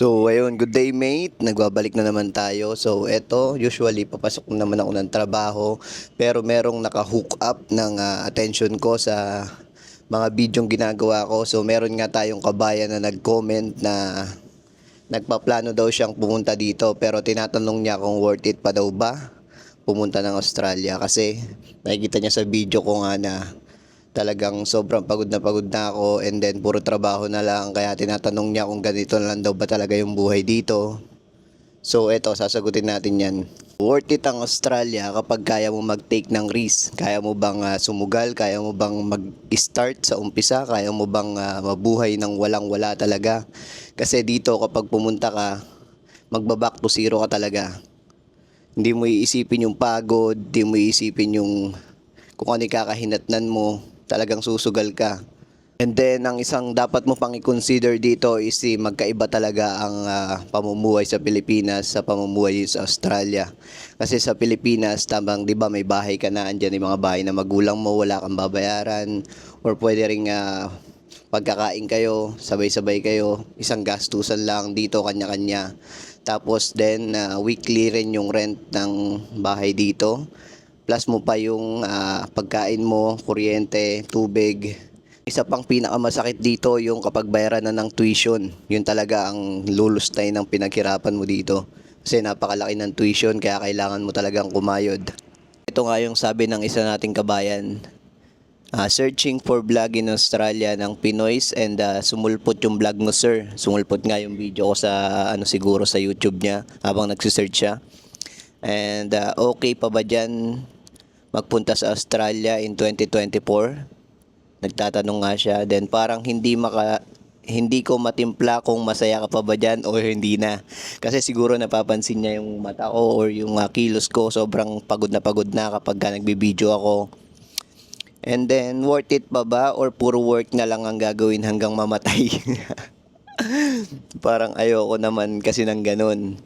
So, ayun, good day mate. Nagbabalik na naman tayo. So, eto, usually papasok na naman ako ng trabaho. Pero merong naka-hook up ng ah, attention ko sa mga bidyong ginagawa ko. So, meron nga tayong kabayan na nag-comment na nagpaplano daw siyang pumunta dito. Pero tinatanong niya kung worth it pa daw ba pumunta ng Australia. Kasi nakikita niya sa video ko nga na talagang sobrang pagod na pagod na ako and then puro trabaho na lang kaya tinatanong niya kung ganito na lang daw ba talaga yung buhay dito. So eto, sasagutin natin yan. Worth it ang Australia kapag kaya mo mag-take ng risk. Kaya mo bang ah, sumugal? Kaya mo bang mag-start sa umpisa? Kaya mo bang ah, mabuhay ng walang-wala talaga? Kasi dito kapag pumunta ka, magbaback to zero ka talaga. Hindi mo iisipin yung pagod, hindi mo iisipin yung kung ano yung kakahinatnan mo, talagang susugal ka. And then, ang isang dapat mo pang i-consider dito is si magkaiba talaga ang ah, pamumuhay sa Pilipinas sa pamumuhay sa Australia. Kasi sa Pilipinas, tamang 'di ba may bahay ka na, andyan yung mga bahay na magulang mo, wala kang babayaran or pwede ring ah, pagkakain kayo, sabay-sabay kayo, isang gastusan lang dito kanya-kanya. Tapos then ah, weekly rin yung rent ng bahay dito. Plus mo pa yung ah, pagkain mo, kuryente, tubig. Isa pang pinakamasakit dito yung kapag bayaran na ng tuition. Yun talaga ang lulustay ng pinaghirapan mo dito. Kasi napakalaki ng tuition kaya kailangan mo talagang kumayod. Ito nga yung sabi ng isa nating kabayan. Ah, searching for vlog in Australia ng Pinoys and ah, sumulpot yung vlog mo sir. Sumulpot nga yung video ko sa ano siguro sa YouTube niya habang nagsisearch siya. And ah, okay pa ba dyan magpunta sa Australia in 2024? Nagtatanong nga siya. Then parang hindi maka hindi ko matimpla kung masaya ka pa ba dyan o hindi na. Kasi siguro napapansin niya yung mata ko or yung ah, kilos ko. Sobrang pagod na pagod na kapag ka nagbibideo ako. And then, worth it pa ba or puro work na lang ang gagawin hanggang mamatay? Parang ayoko naman kasi ng ganun.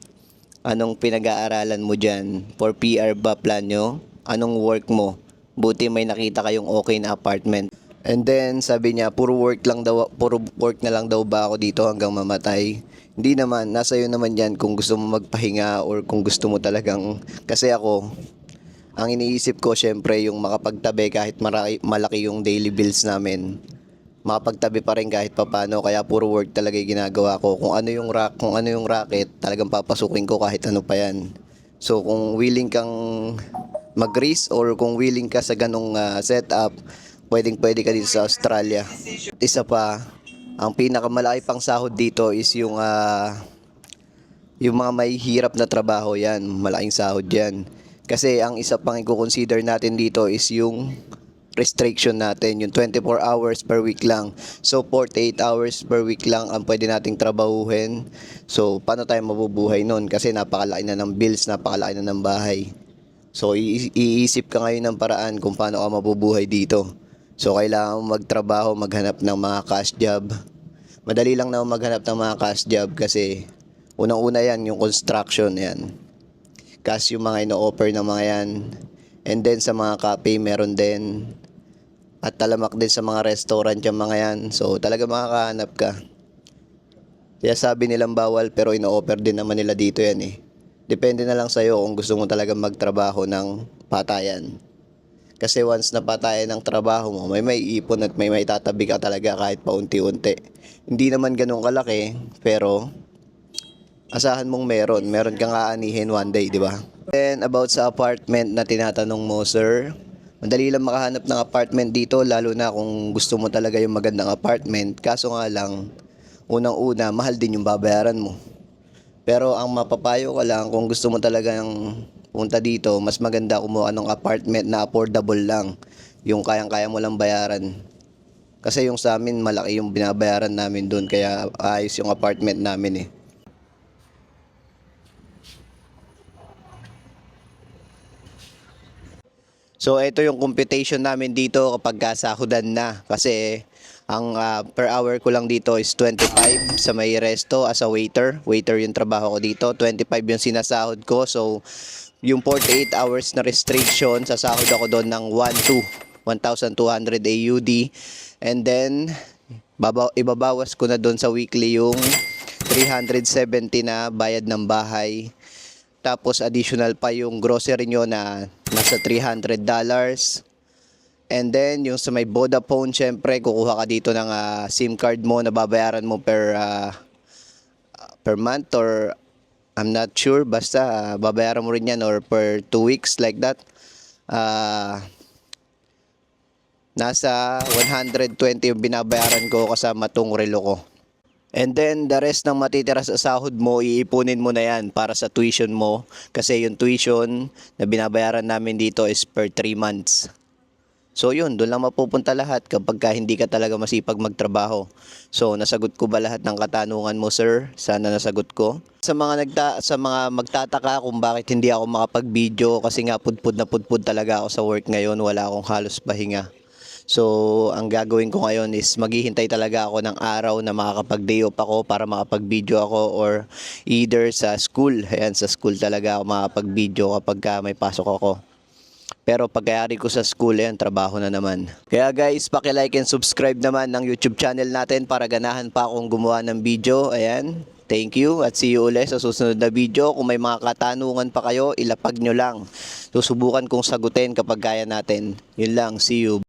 Anong pinag-aaralan mo dyan? For PR ba plan nyo? Anong work mo? Buti may nakita kayong okay na apartment. And then sabi niya, puro work lang daw, puro work na lang daw ba ako dito hanggang mamatay? Hindi naman, nasa iyo naman 'yan kung gusto mo magpahinga or kung gusto mo talagang kasi ako ang iniisip ko syempre yung makapagtabi kahit maraki, malaki yung daily bills namin. Makapagtabi pa rin kahit papano kaya puro work talaga yung ginagawa ko. Kung ano yung rack, kung ano yung racket, talagang papasukin ko kahit ano pa yan. So kung willing kang mag-risk or kung willing ka sa ganong ah, setup, pwedeng pwede ka dito sa Australia. Isa pa, ang pinakamalaki pang sahod dito is yung ah, yung mga may hirap na trabaho yan, malaking sahod yan. Kasi ang isa pang i-consider natin dito is yung restriction natin, yung 24 hours per week lang. So 48 hours per week lang ang pwede nating trabahuhin. So paano tayo mabubuhay nun? Kasi napakalaki na ng bills, napakalaki na ng bahay. So iisip ka ngayon ng paraan kung paano ka mabubuhay dito. So kailangan mo magtrabaho, maghanap ng mga cash job. Madali lang na maghanap ng mga cash job kasi unang-una yan, yung construction yan. Cash yung mga ino-offer ng mga yan. And then sa mga cafe meron din. At talamak din sa mga restaurant yung mga yan. So talaga makakahanap ka. Kaya sabi nilang bawal pero ino-offer din naman nila dito yan eh. Depende na lang sa'yo kung gusto mo talaga magtrabaho ng patayan. Kasi once na patayan ng trabaho mo, may may ipon at may may tatabi ka talaga kahit paunti-unti. Hindi naman ganun kalaki, pero asahan mong meron. Meron kang aanihin one day, di ba? Then about sa apartment na tinatanong mo, sir, madali lang makahanap ng apartment dito, lalo na kung gusto mo talaga yung magandang apartment. Kaso nga lang, unang-una, mahal din yung babayaran mo. Pero ang mapapayo ka lang, kung gusto mo talagang punta dito, mas maganda kumuha ng apartment na affordable lang. Yung kayang-kaya mo lang bayaran. Kasi yung sa amin, malaki yung binabayaran namin doon, kaya ayos yung apartment namin eh. So ito yung computation namin dito kapag kasahudan na kasi ang ah, per hour ko lang dito is 25 sa may resto as a waiter. Waiter yung trabaho ko dito. 25 yung sinasahod ko. So yung 48 hours na restriction, sasahod ako doon ng 1 1,200 AUD. And then baba, ibabawas ko na doon sa weekly yung 370 na bayad ng bahay. Tapos additional pa yung grocery nyo na nasa $300. And then yung sa may Vodafone, syempre kukuha ka dito ng ah, SIM card mo na babayaran mo per ah, per month or I'm not sure basta ah, babayaran mo rin yan or per two weeks like that. Ah nasa 120 yung binabayaran ko kasama tong relo ko. And then, the rest ng matitira sa sahod mo, iipunin mo na yan para sa tuition mo. Kasi yung tuition na binabayaran namin dito is per 3 months. So yun, doon lang mapupunta lahat kapag ka hindi ka talaga masipag magtrabaho. So nasagot ko ba lahat ng katanungan mo, sir? Sana nasagot ko. Sa mga nagta sa mga magtataka kung bakit hindi ako makapag-video kasi nga pudpud na pudpud talaga ako sa work ngayon, wala akong halos pahinga. So, ang gagawin ko ngayon is maghihintay talaga ako ng araw na makakapag-day off ako para makapag-video ako or either sa school. Ayan, sa school talaga ako makapag-video kapag ka may pasok ako. Pero pagkayari ko sa school, yan, trabaho na naman. Kaya guys, paki-like and subscribe naman ng YouTube channel natin para ganahan pa akong gumawa ng video. Ayan, thank you at see you ulit sa susunod na video. Kung may mga katanungan pa kayo, ilapag nyo lang. Susubukan kong sagutin kapag kaya natin. Yun lang, see you.